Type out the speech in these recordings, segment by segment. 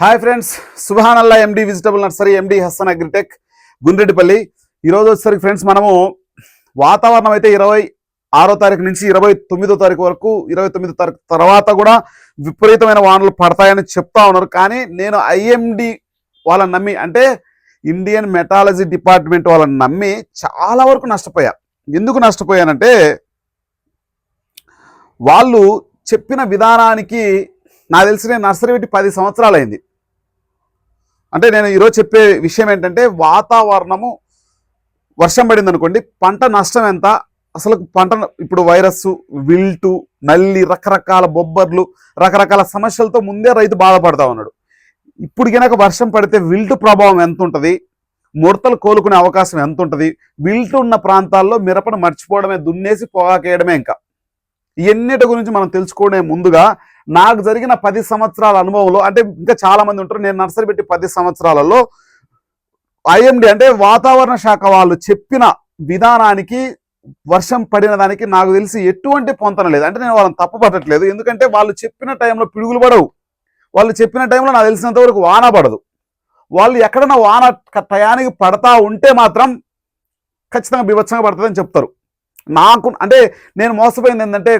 Hi friends Subhanalla MD vegetable nursery MD Hassan agritech Gundreddipalli. ఈరోజు వచ్చేసరికి friends మనము వాతావరణం అయితే ఇరవై ఆరో తారీఖు నుంచి ఇరవై తొమ్మిదో తారీఖు వరకు ఇరవై తొమ్మిదో తారీఖు తర్వాత కూడా విపరీతమైన వానలు పడతాయని చెప్తా ఉన్నారు. కానీ నేను ఐఎండి వాళ్ళని నమ్మి అంటే ఇండియన్ మెటాలజీ డిపార్ట్మెంట్ వాళ్ళని నమ్మి చాలా వరకు నష్టపోయా. ఎందుకు నష్టపోయానంటే వాళ్ళు చెప్పిన విధానానికి నాకు తెలిసి నేను నర్సరీ పెట్టి పది సంవత్సరాలు అయింది అంటే నేను ఈరోజు చెప్పే విషయం ఏంటంటే వాతావరణము వర్షం పడింది అనుకోండి పంట నష్టం ఎంత? అసలు పంట ఇప్పుడు వైరస్ విల్టు నల్లి రకరకాల బొబ్బర్లు రకరకాల సమస్యలతో ముందే రైతు బాధపడతా ఉన్నాడు. ఇప్పుడు కనుక వర్షం పడితే విల్టు ప్రభావం ఎంత ఉంటుంది? ముడతలు కోలుకునే అవకాశం ఎంత ఉంటుంది? విల్టు ఉన్న ప్రాంతాల్లో మిరపను మర్చిపోవడమే దున్నేసి పొగాకేయడమే ఇంకా. ఇవన్నిటి గురించి మనం తెలుసుకునే ముందుగా నాకు జరిగిన పది సంవత్సరాల అనుభవంలో అంటే ఇంకా చాలా మంది ఉంటారు నేను నర్సరీ పెట్టి పది సంవత్సరాలలో ఐఎండి అంటే వాతావరణ శాఖ వాళ్ళు చెప్పిన విధానానికి వర్షం పడిన దానికి నాకు తెలిసి ఎటువంటి పొంతన లేదు. అంటే నేను వాళ్ళని తప్పపట్టట్లేదు. ఎందుకంటే వాళ్ళు చెప్పిన టైంలో పిడుగులు పడవు. వాళ్ళు చెప్పిన టైంలో నాకు తెలిసినంత వరకు వాన పడదు. వాళ్ళు ఎక్కడన్నా వాన టయానికి పడతా ఉంటే మాత్రం ఖచ్చితంగా బీభత్సంగా పడుతుందని చెప్తారు. నాకు అంటే నేను మోసపోయింది ఏంటంటే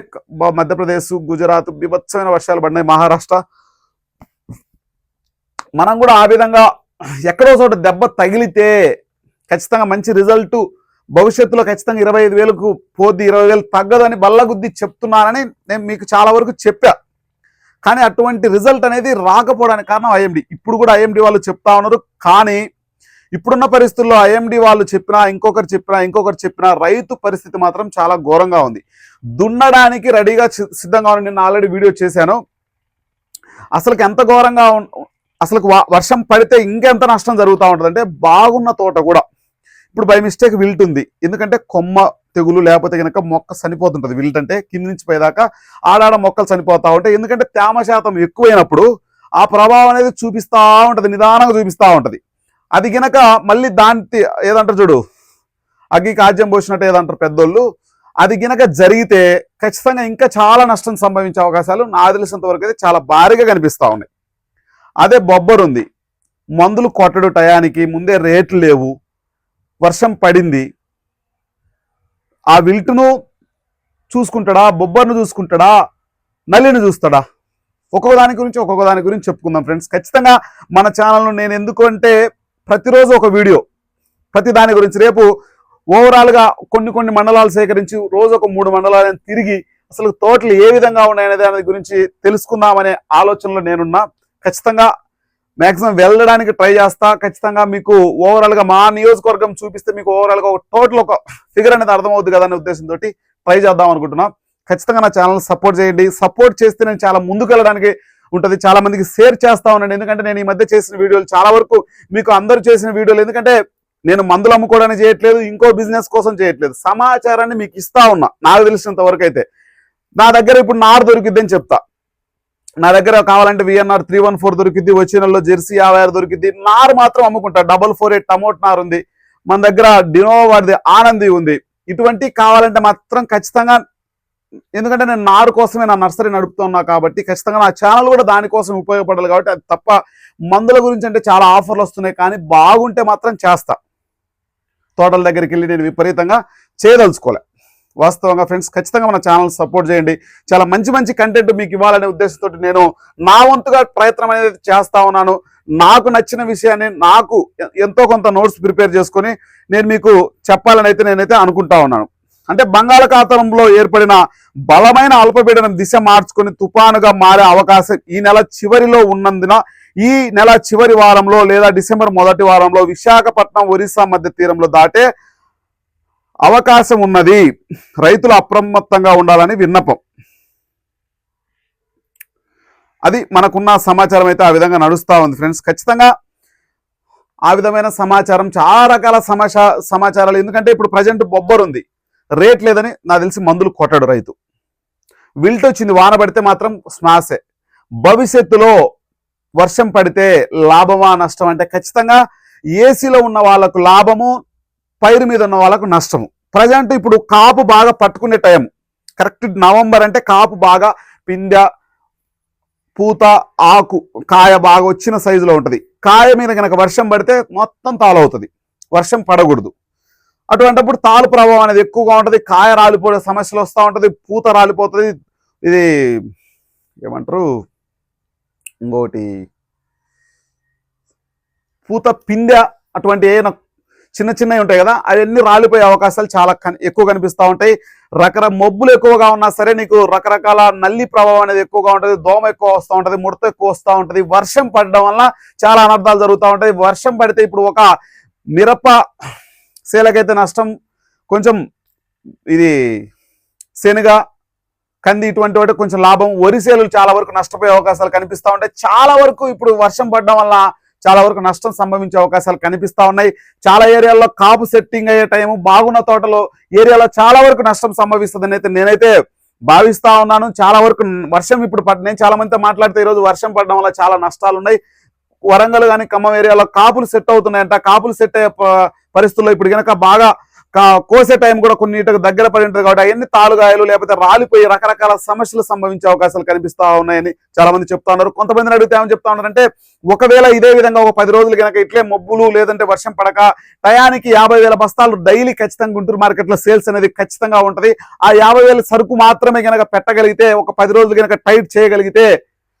మధ్యప్రదేశ్ గుజరాత్ బీభత్సమైన వర్షాలు పడినాయి మహారాష్ట్ర. మనం కూడా ఆ విధంగా ఎక్కడో చోట దెబ్బ తగిలితే ఖచ్చితంగా మంచి రిజల్ట్ భవిష్యత్తులో ఖచ్చితంగా ఇరవై ఐదు వేలకు పోద్ది ఇరవై వేలు తగ్గదని బల్లగుద్ది చెప్తున్నానని నేను మీకు చాలా వరకు చెప్పా. కానీ అటువంటి రిజల్ట్ అనేది రాకపోవడానికి కారణం ఐఎండి ఇప్పుడు కూడా ఐఎండి వాళ్ళు చెప్తా ఉన్నారు. కానీ ఇప్పుడున్న పరిస్థితుల్లో ఐఎండి వాళ్ళు చెప్పినా ఇంకొకరు చెప్పినా ఇంకొకరు చెప్పినా రైతు పరిస్థితి మాత్రం చాలా ఘోరంగా ఉంది. దున్నడానికి రెడీగా సిద్ధంగా ఉన్న నేను ఆల్రెడీ వీడియో చేశాను. అసలుకి ఎంత ఘోరంగా ఉం- అసలు వర్షం పడితే ఇంకెంత నష్టం జరుగుతూ ఉంటుందంటే బాగున్న తోట కూడా ఇప్పుడు బై మిస్టేక్ విల్ట్ ఉంది. ఎందుకంటే కొమ్మ తెగులు లేకపోతే కనుక మొక్క చనిపోతుంటుంది. విల్ట్ అంటే కింది నుంచి పోయేదాకా ఆడాడ మొక్కలు చనిపోతూ ఉంటాయి. ఎందుకంటే తేమ శాతం ఎక్కువైనప్పుడు ఆ ప్రభావం అనేది చూపిస్తూ ఉంటుంది. నిదానంగా చూపిస్తూ ఉంటుంది. అది గినక మళ్ళీ దాని ఏదంటారు చూడు? అగ్గి కాజ్యం పోసినట్టు ఏదంటారు పెద్దోళ్ళు? అది గినక జరిగితే ఖచ్చితంగా ఇంకా చాలా నష్టం సంభవించే అవకాశాలు నాకు తెలిసినంత వరకు అయితే చాలా భారీగా కనిపిస్తూ ఉన్నాయి. అదే బొబ్బరు ఉంది. మందులు కొట్టడు టయానికి ముందే రేట్లు లేవు. వర్షం పడింది. ఆ విల్టును చూసుకుంటాడా? బొబ్బర్ను చూసుకుంటాడా? నల్లిని చూస్తాడా? ఒక్కొక్క దాని గురించి ఒక్కొక్క దాని గురించి చెప్పుకుందాం ఫ్రెండ్స్. ఖచ్చితంగా మన ఛానల్ను నేను ఎందుకంటే ప్రతిరోజు ఒక వీడియో. ప్రతి దాని గురించి రేపు ఓవరాల్గా కొన్ని కొన్ని మండలాలు సేకరించి రోజు ఒక మూడు మండలాలను తిరిగి అసలు తోటలు ఏ విధంగా ఉన్నాయనేది దాని గురించి తెలుసుకుందామనే ఆలోచనలో నేనున్నా. ఖచ్చితంగా మాక్సిమం వెళ్ళడానికి ట్రై చేస్తా. ఖచ్చితంగా మీకు ఓవరాల్గా మా నియోజకవర్గం చూపిస్తే మీకు ఓవరాల్గా ఒక టోటల్ ఒక ఫిగర్ అనేది అర్థమవుద్ది కదా అనే ఉద్దేశంతో ట్రై చేద్దాం అనుకుంటున్నా. ఖచ్చితంగా నా ఛానల్ సపోర్ట్ చేయండి. సపోర్ట్ చేస్తే నేను చాలా ముందుకు వెళ్ళడానికి ఉంటుంది. చాలా మందికి షేర్ చేస్తా ఉన్నాను ఎందుకంటే నేను ఈ మధ్య చేసిన వీడియోలు చాలా వరకు మీకు అందరూ చేసిన వీడియోలు. ఎందుకంటే నేను మందులు అమ్ముకోవడానికి చేయట్లేదు ఇంకో బిజినెస్ కోసం చేయట్లేదు. సమాచారాన్ని మీకు ఇస్తా ఉన్నా. నాకు తెలిసినంత వరకు అయితే. నా దగ్గర ఇప్పుడు నారు దొరికిద్దని చెప్తా. నా దగ్గర కావాలంటే విఎన్ఆర్ త్రీ వన్ ఫోర్ దొరికిద్ది వచ్చే నెలలో జెర్సీ యాభై ఆరు దొరికిద్ది. నారు మాత్రం అమ్ముకుంటా. డబల్ ఫోర్ ఎయిట్ టమోట్ నారు ఉంది. మన దగ్గర డినోవాడిది ఆనంది ఉంది. ఇటువంటి కావాలంటే మాత్రం ఖచ్చితంగా ఎందుకంటే నేను నారు కోసమే నా నర్సరీ నడుపుతున్నా కాబట్టి ఖచ్చితంగా నా ఛానల్ కూడా దానికోసం ఉపయోగపడాలి కాబట్టి అది తప్ప మందుల గురించి అంటే చాలా ఆఫర్లు వస్తున్నాయి కానీ బాగుంటే మాత్రం చేస్తా. తోటల దగ్గరికి వెళ్ళి నేను విపరీతంగా చేయదలుచుకోలే. వాస్తవంగా ఫ్రెండ్స్ ఖచ్చితంగా మన ఛానల్ సపోర్ట్ చేయండి. చాలా మంచి మంచి కంటెంట్ మీకు ఇవ్వాలనే ఉద్దేశంతో నేను నా వంతుగా ప్రయత్నం అనేది చేస్తా ఉన్నాను. నాకు నచ్చిన విషయాన్ని నాకు ఎంతో కొంత నోట్స్ ప్రిపేర్ చేసుకొని నేను మీకు చెప్పాలని అయితే నేనైతే అనుకుంటా ఉన్నాను. అంటే బంగాళాఖాతంలో ఏర్పడిన బలమైన అల్పపీడనం దిశ మార్చుకొని తుఫానుగా మారే అవకాశం ఈ నెల చివరిలో ఉన్నందున ఈ నెల చివరి వారంలో లేదా డిసెంబర్ మొదటి వారంలో విశాఖపట్నం ఒరిస్సా మధ్య తీరంలో దాటే అవకాశం ఉన్నది. రైతులు అప్రమత్తంగా ఉండాలని విన్నపం. అది మనకున్న సమాచారం అయితే ఆ విధంగా నడుస్తూ ఉంది ఫ్రెండ్స్. ఖచ్చితంగా ఆ విధమైన సమాచారం చాలా రకాల సమాచారాలు. ఎందుకంటే ఇప్పుడు ప్రజెంట్ బొబ్బరు ఉంది రేట్ లేదని నాకు తెలిసి మందులు కొట్టాడు రైతు. విల్ట్ వచ్చింది వాన పడితే మాత్రం స్మాసే భవిష్యత్తులో వర్షం పడితే లాభమా నష్టం అంటే ఖచ్చితంగా ఏసీలో ఉన్న వాళ్ళకు లాభము పైరు మీద ఉన్న వాళ్ళకు నష్టము. ప్రజెంట్ ఇప్పుడు కాపు బాగా పట్టుకునే టైం. కరెక్ట్ నవంబర్ అంటే కాపు బాగా పిండ పూత ఆకు కాయ బాగా వచ్చిన సైజులో ఉంటుంది. కాయ మీద కనుక వర్షం పడితే మొత్తం తాళవుతుంది. వర్షం పడకూడదు. అటువంటిప్పుడు తాలు ప్రభావం అనేది ఎక్కువగా ఉంటుంది కాయ రాలిపోయే సమస్యలు వస్తూ ఉంటుంది పూత రాలిపోతుంది. ఇది ఏమంటారు? ఇంకోటి పూత పిందె అటువంటి ఏమైనా చిన్న చిన్నవి ఉంటాయి కదా అవన్నీ రాలిపోయే అవకాశాలు చాలా కన్- ఎక్కువ కనిపిస్తూ ఉంటాయి. రకర మబ్బులు ఎక్కువగా ఉన్నా సరే నీకు రకరకాల నల్లి ప్రభావం అనేది ఎక్కువగా ఉంటుంది దోమ ఎక్కువ వస్తూ ఉంటుంది ముడత ఎక్కువ వస్తూ ఉంటుంది. వర్షం పడడం వల్ల చాలా అనర్థాలు జరుగుతూ ఉంటాయి. వర్షం పడితే ఇప్పుడు ఒక మిరప సేలకైతే నష్టం. కొంచెం ఇది శనగ కంది ఇటువంటి వాటి కొంచెం లాభం. వరి సేలు చాలా వరకు నష్టపోయే అవకాశాలు కనిపిస్తూ ఉంటాయి. చాలా వరకు ఇప్పుడు వర్షం పడడం వల్ల చాలా వరకు నష్టం సంభవించే అవకాశాలు కనిపిస్తూ ఉన్నాయి. చాలా ఏరియాల్లో కాపు సెట్టింగ్ అయ్యే టైము బాగున్న తోటలో ఏరియాలో చాలా వరకు నష్టం సంభవిస్తుందని అయితే నేనైతే భావిస్తా ఉన్నాను. చాలా వరకు వర్షం ఇప్పుడు పడ్ నేను చాలా మందితో మాట్లాడితే ఈరోజు వర్షం పడడం వల్ల చాలా నష్టాలు ఉన్నాయి వరంగల్ కానీ ఖమ్మం ఏరియాలో కాపులు సెట్ అవుతున్నాయంట. కాపులు సెట్ అయ్యే పరిస్థితుల్లో ఇప్పుడు కనుక బాగా కోసే టైం కూడా కొన్నిటికి దగ్గర పడి ఉంటుంది కాబట్టి అవన్నీ తాలుగాయలు లేకపోతే రాలిపోయి రకరకాల సమస్యలు సంభవించే అవకాశాలు కనిపిస్తా ఉన్నాయని చాలా మంది చెప్తా ఉన్నారు. కొంతమందిని అడిగితే ఏమని చెప్తా ఉన్నారంటే ఒకవేళ ఇదే విధంగా ఒక పది రోజులు కనుక ఇట్లే మబ్బులు లేదంటే వర్షం పడక టయానికి యాభై వేల బస్తాలు డైలీ ఖచ్చితంగా గుంటూరు మార్కెట్లో సేల్స్ అనేది ఖచ్చితంగా ఉంటది. ఆ యాభై వేల సరుకు మాత్రమే కనుక పెట్టగలిగితే ఒక పది రోజులు కనుక టైట్ చేయగలిగితే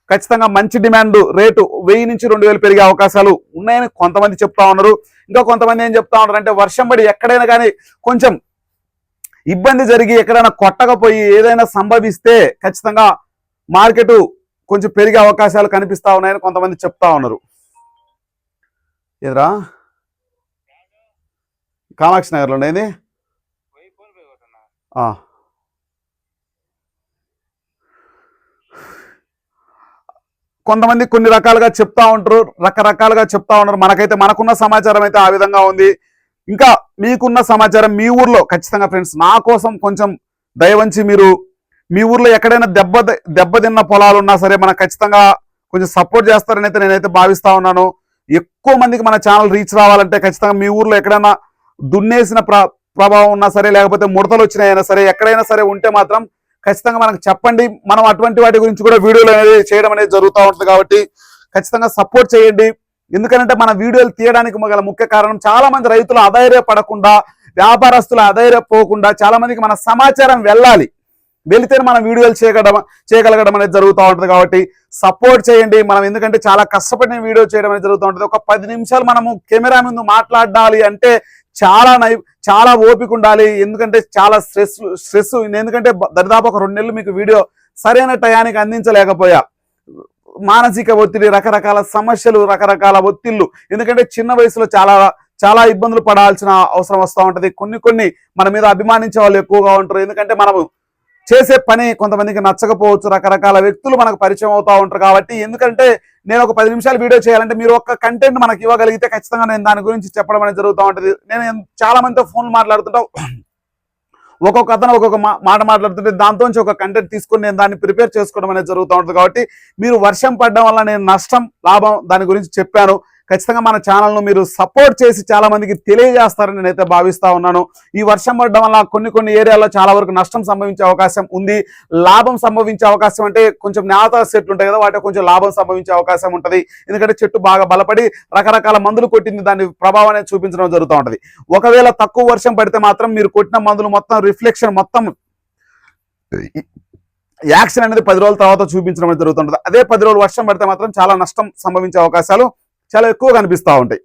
ఖచ్చితంగా మంచి డిమాండ్ రేటు వెయ్యి నుంచి రెండు వేలు పెరిగే అవకాశాలు ఉన్నాయని కొంతమంది చెప్తా ఉన్నారు. ఇంకా కొంతమంది ఏం చెప్తా ఉన్నారు అంటే వర్షం పడి ఎక్కడైనా కానీ కొంచెం ఇబ్బంది జరిగి ఎక్కడైనా కొట్టకపోయి ఏదైనా సంభవిస్తే ఖచ్చితంగా మార్కెట్ కొంచెం పెరిగే అవకాశాలు కనిపిస్తా ఉన్నాయని కొంతమంది చెప్తా ఉన్నారు. ఎదురా కామాక్షి నగర్లో ఉండేది కొంతమంది కొన్ని రకాలుగా చెప్తా ఉంటారు రకరకాలుగా చెప్తా ఉంటారు మనకైతే మనకున్న సమాచారం అయితే ఆ విధంగా ఉంది. ఇంకా మీకున్న సమాచారం మీ ఊర్లో ఖచ్చితంగా ఫ్రెండ్స్ నా కోసం కొంచెం దయవంచి మీరు మీ ఊర్లో ఎక్కడైనా దెబ్బ దెబ్బతిన్న పొలాలు ఉన్నా సరే మనకు ఖచ్చితంగా కొంచెం సపోర్ట్ చేస్తారని అయితే నేనైతే భావిస్తా ఉన్నాను. ఎక్కువ మందికి మన ఛానల్ రీచ్ రావాలంటే ఖచ్చితంగా మీ ఊర్లో ఎక్కడైనా దున్నేసిన ప్ర ప్రభావం ఉన్నా సరే లేకపోతే ముడతలు వచ్చినాయైనా సరే ఎక్కడైనా సరే ఉంటే మాత్రం ఖచ్చితంగా మనకు చెప్పండి. మనం అటువంటి వాటి గురించి కూడా వీడియోలు అనేది చేయడం అనేది జరుగుతూ ఉంటుంది కాబట్టి ఖచ్చితంగా సపోర్ట్ చేయండి. ఎందుకంటే మన వీడియోలు తీయడానికి గల ముఖ్య కారణం చాలా మంది రైతులు అధైర్యపడకుండా వ్యాపారస్తులు అధైర్యపోకుండా చాలా మందికి మన సమాచారం వెళ్ళాలి. వెళితేనే మనం వీడియోలు చేయగడం చేయగలగడం అనేది జరుగుతూ ఉంటుంది కాబట్టి సపోర్ట్ చేయండి. మనం ఎందుకంటే చాలా కష్టపడిన వీడియో చేయడం అనేది జరుగుతూ ఉంటుంది. ఒక పది నిమిషాలు మనము కెమెరా ముందు మాట్లాడాలి అంటే చాలా నై చాలా ఓపిక ఉండాలి. ఎందుకంటే చాలా స్ట్రెస్ స్ట్రెస్ ఎందుకంటే దరిదాపు ఒక రెండు నెలలు మీకు వీడియో సరైన టయానికి అందించలేకపోయా. మానసిక ఒత్తిడి రకరకాల సమస్యలు రకరకాల ఒత్తిళ్ళు. ఎందుకంటే చిన్న వయసులో చాలా చాలా ఇబ్బందులు పడాల్సిన అవసరం వస్తూ ఉంటుంది. కొన్ని కొన్ని మన మీద అభిమానించే వాళ్ళు ఎక్కువగా ఉంటారు. ఎందుకంటే మనము చేసే పని కొంతమందికి నచ్చకపోవచ్చు రకరకాల వ్యక్తులు మనకు పరిచయం అవుతూ ఉంటారు కాబట్టి ఎందుకంటే నేను ఒక పది నిమిషాలు వీడియో చేయాలంటే మీరు ఒక కంటెంట్ మనకి ఇవ్వగలిగితే ఖచ్చితంగా నేను దాని గురించి చెప్పడం అనేది జరుగుతూ ఉంటుంది. నేను చాలా మందితో ఫోన్ మాట్లాడుతుంటా. ఒక్కొక్క అతను ఒక్కొక్క మాట మాట్లాడుతుంటే దాంతో ఒక కంటెంట్ తీసుకొని నేను దాన్ని ప్రిపేర్ చేసుకోవడం అనేది జరుగుతూ ఉంటుంది కాబట్టి మీరు వర్షం పడడం వల్ల నేను నష్టం లాభం దాని గురించి చెప్పాను. ఖచ్చితంగా మన ఛానల్ను మీరు సపోర్ట్ చేసి చాలా మందికి తెలియజేస్తారని నేనైతే భావిస్తూ ఉన్నాను. ఈ వర్షం పడడం వల్ల కొన్ని కొన్ని ఏరియాల్లో చాలా వరకు నష్టం సంభవించే అవకాశం ఉంది. లాభం సంభవించే అవకాశం అంటే కొంచెం నేత చెట్లు ఉంటాయి కదా వాటి కొంచెం లాభం సంభవించే అవకాశం ఉంటుంది. ఎందుకంటే చెట్టు బాగా బలపడి రకరకాల మందులు కొట్టింది దాని ప్రభావం అనేది చూపించడం జరుగుతూ ఉంటుంది. ఒకవేళ తక్కువ వర్షం పడితే మాత్రం మీరు కొట్టిన మందులు మొత్తం రిఫ్లెక్షన్ మొత్తం యాక్షన్ అనేది పది రోజుల తర్వాత చూపించడం జరుగుతుంటుంది. అదే పది రోజులు వర్షం పడితే మాత్రం చాలా నష్టం సంభవించే అవకాశాలు చాలా ఎక్కువ కనిపిస్తూ ఉంటాయి.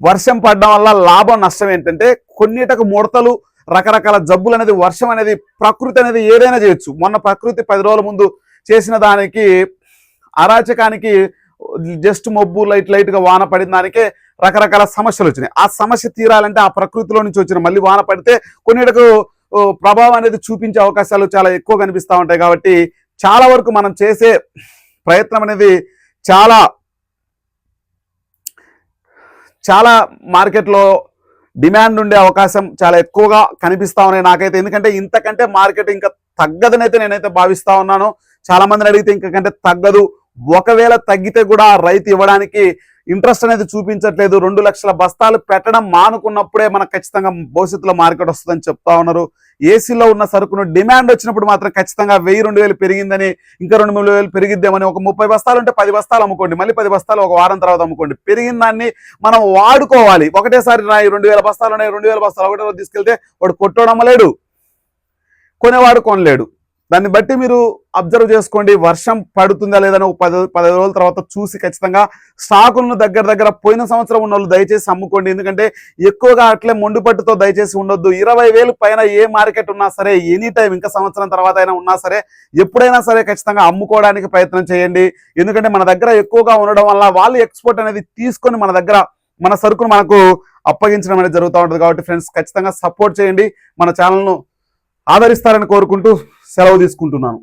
వర్షం పడడం వల్ల లాభం నష్టం ఏంటంటే కొన్నిటకు ముడతలు రకరకాల జబ్బులు అనేది వర్షం అనేది ప్రకృతి అనేది ఏదైనా చేయొచ్చు. మొన్న ప్రకృతి పది రోజుల ముందు చేసిన దానికి అరాచకానికి జస్ట్ మబ్బు లైట్ లైట్గా వాన పడిన దానికే రకరకాల సమస్యలు వచ్చినాయి. ఆ సమస్య తీరాలంటే ఆ ప్రకృతిలో నుంచి వచ్చిన మళ్ళీ వాన పడితే కొన్నిటకు ప్రభావం అనేది చూపించే అవకాశాలు చాలా ఎక్కువ కనిపిస్తూ ఉంటాయి. కాబట్టి చాలా వరకు మనం చేసే ప్రయత్నం అనేది చాలా చాలా మార్కెట్లో డిమాండ్ ఉండే అవకాశం చాలా ఎక్కువగా కనిపిస్తా ఉన్నాయి నాకైతే. ఎందుకంటే ఇంతకంటే మార్కెట్ ఇంకా తగ్గదనైతే నేనైతే భావిస్తా ఉన్నాను. చాలా మందిని అడిగితే ఇంకంటే తగ్గదు. ఒకవేళ తగ్గితే కూడా రైతు ఇవ్వడానికి ఇంట్రెస్ట్ అనేది చూపించట్లేదు. రెండు లక్షల బస్తాలు పెట్టడం మానుకున్నప్పుడే మనకు ఖచ్చితంగా భవిష్యత్తులో మార్కెట్ వస్తుందని చెప్తా ఉన్నారు. ఏసీలో ఉన్న సరుకును డిమాండ్ వచ్చినప్పుడు మాత్రం ఖచ్చితంగా వెయ్యి రెండు వేలు పెరిగిందని ఇంకా రెండు మూడు వేలు పెరిగిద్దామని ఒక ముప్పై బస్తాలు ఉంటే పది బస్తాలు అమ్ముకోండి మళ్ళీ పది బస్తాలు ఒక వారం తర్వాత అమ్ముకోండి. పెరిగిన దాన్ని మనం వాడుకోవాలి. ఒకటేసారి నా రెండు వేల బస్తాలు ఉన్నాయి రెండు వేల బస్తాలు ఒకటే తీసుకెళ్తే వాడు కొట్టడం అమ్మలేడు కొనేవాడు కొనలేడు. దాన్ని బట్టి మీరు అబ్జర్వ్ చేసుకోండి వర్షం పడుతుందా లేదని ఒక పది పదిహేను రోజుల తర్వాత చూసి ఖచ్చితంగా స్టాకులను దగ్గర దగ్గర పోయిన సంవత్సరం ఉన్న దయచేసి అమ్ముకోండి. ఎందుకంటే ఎక్కువగా అట్లే మొండిపట్టుతో దయచేసి ఉండొద్దు. ఇరవై వేలు పైన ఏ మార్కెట్ ఉన్నా సరే ఎనీ టైం ఇంకా సంవత్సరం తర్వాత అయినా ఉన్నా సరే ఎప్పుడైనా సరే ఖచ్చితంగా అమ్ముకోవడానికి ప్రయత్నం చేయండి. ఎందుకంటే మన దగ్గర ఎక్కువగా ఉండడం వల్ల వాళ్ళు ఎక్స్పోర్ట్ అనేది తీసుకొని మన దగ్గర మన సరుకును మనకు అప్పగించడం అనేది జరుగుతూ ఉంటుంది. కాబట్టి ఫ్రెండ్స్ ఖచ్చితంగా సపోర్ట్ చేయండి. మన ఛానల్ను ఆదరిస్తారని కోరుకుంటూ సెలవు తీసుకుంటున్నాను.